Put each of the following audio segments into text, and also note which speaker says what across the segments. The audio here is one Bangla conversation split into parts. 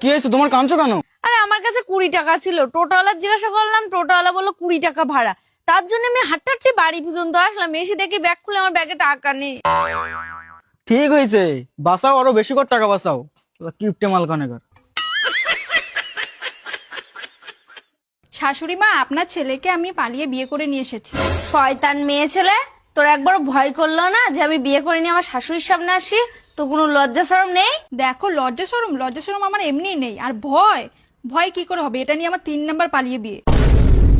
Speaker 1: কি হয়েছে? তোমার কাঁদছো কেন?
Speaker 2: আরে আমার কাছে কুড়ি টাকা ছিল। টোটোওয়ালার জিজ্ঞাসা করলাম টোটোওয়ালা বলল কুড়ি টাকা ভাড়া। তার জন্য আমি হাঁটতে বাড়ি পর্যন্ত আসলাম। এসে দেখি ব্যাগ খুলে আমার ব্যাগে টাকা নেই।
Speaker 1: ঠিক হয়েছে। বাঁচাও আরও বেশি করে টাকা বাঁচাও। কিপটে মাল কানেকার
Speaker 3: শাশুড়ি মা আপনার ছেলেকে আমি পালিয়ে বিয়ে করে নিয়ে এসেছি।
Speaker 2: শয়তান মেয়ে ছেলে তোর একবার ভয় করল না যে আমি বিয়ে করে নিয়ে আমার শাশুড়ির সামনে আসি? তোর কোনো লজ্জা সরম নেই?
Speaker 3: দেখো লজ্জা সরম লজ্জা সরম আমার এমনিই নেই। আর ভয়? ভয় কি করে হবে? এটা নিয়ে আমার তিন নাম্বার পালিয়ে বিয়ে।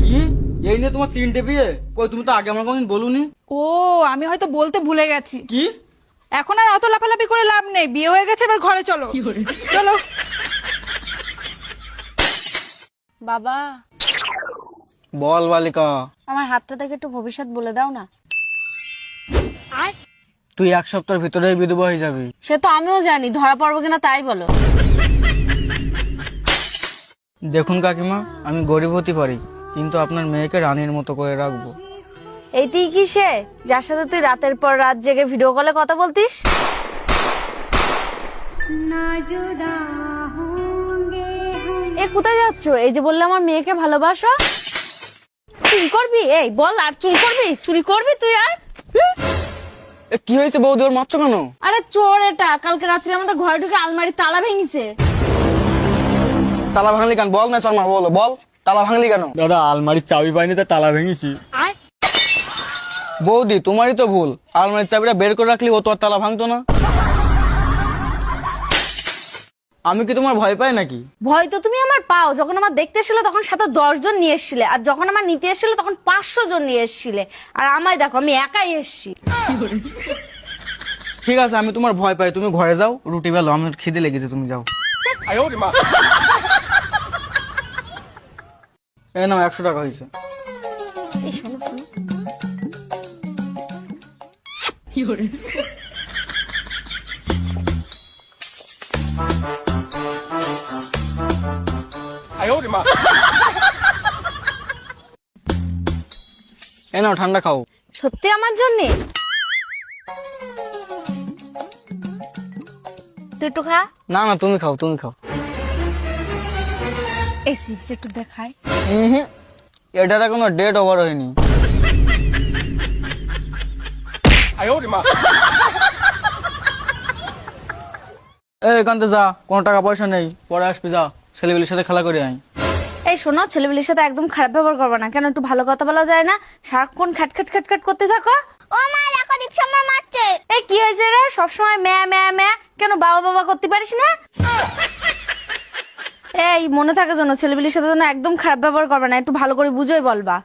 Speaker 1: কি? এই নিয়ে তোমার তিনটে বিয়ে? কই তুমি তো আগে আমার কোনদিন বলুনি।
Speaker 3: ও আমি হয়তো বলতে ভুলে গেছি।
Speaker 1: কি?
Speaker 3: এখন আর অত লাফালাফি করে লাভ নেই। বিয়ে হয়ে গেছে এবার ঘরে চলো। চলো।
Speaker 2: বাবা।
Speaker 1: বল বালিকা।
Speaker 2: আমার হাতটা থেকে একটু ভবিষ্যৎ বলে দাও না।
Speaker 1: তুই এক সপ্তাহের ভিতরে বিধবা হয়ে যাবি।
Speaker 2: সে তো আমিও জানি ধরা পড়ব কিনা তাই বলো।
Speaker 1: দেখুন কাকিমা আমি গরিব হতে পারি কিন্তু আপনার মেয়েকে রানীর মতো করে রাখব।
Speaker 2: এইটি কি সে? যার সাথে তুই রাতের পর রাত জেগে ভিডিও কলে কথা বলতিস? এ কোথায় যাচ্ছ? এই যে বললে আমার মেয়েকে ভালোবাসো? চুরি করবি? এই বল আর চুরি করবি? চুরি করবি তুই আর?
Speaker 1: কি হয়েছে বৌদি ওর মারছো কেন?
Speaker 2: আরে চোর এটা কালকে রাত্রে আমাদের ঘরে ঢুকে আলমারি তালা ভেঙেছে।
Speaker 1: তালা ভাঙলি কেন? বল না শর্মা বলো বল। তালা ভাঙলি কেন?
Speaker 4: দাদা আলমারির চাবি পাইনি তো তালা ভেঙেছি।
Speaker 1: বৌদি তোমারই তো ভুল। আলমারির চাবিটা বের করে রাখলি ও তো আর তালা ভাঙতো না। আমি কি তোমার ভয় পাই নাকি?
Speaker 2: ভয় তো তুমি আমার পাও। যখন আমার দেখতে এসেছিলে তখন সাথে দশ জন নিয়ে এসেছিলে। আর যখন আমার নিতে এসেছিলে তখন পাঁচশো জন নিয়ে এসেছিলে। আর আমায় দেখো আমি একাই এসেছি।
Speaker 1: ঠিক আছে আমি তোমার ভয় পাই। তুমি ঘরে যাও রুটি বেলো আমার খিদে লেগেছে তুমি যাও। এই নাও একশো টাকা হয়েছে।
Speaker 2: এই শোনো শোনো।
Speaker 1: এই নাও ঠান্ডা খাও।
Speaker 2: সত্যি আমার জন্যে? তুই একটু খা।
Speaker 1: না না তুমি খাও তুমি খাও।
Speaker 2: এই চিপস একটু দেখায়
Speaker 1: হুম এটার কোনো ডেট ওভার হয়নি। এই এখানতে যা কোনো টাকা পয়সা নেই। পরে আসবি যা ছেলেবেলির সাথে খেলা করে আয়।
Speaker 2: এই শোনো ছেলেবেলির সাথে একদম খারাপ ব্যবহার করবে না। কেন একটু ভালো কথা বলা যায় না? সারাক্ষণ খ্যাটখ্যাট খ্যাটখ্যাট করতে থাকো।
Speaker 5: ও মা মারছে।
Speaker 2: এই কি হয়েছে রে? সবসময় ম্যা ম্যা ম্যা। কেন বাবা বাবা করতে পারিস না? এই মনে থাকে জন্য ছেলেবেলির সাথে যেন একদম খারাপ ব্যবহার করবে না। একটু ভালো করে বুঝোই বলবা।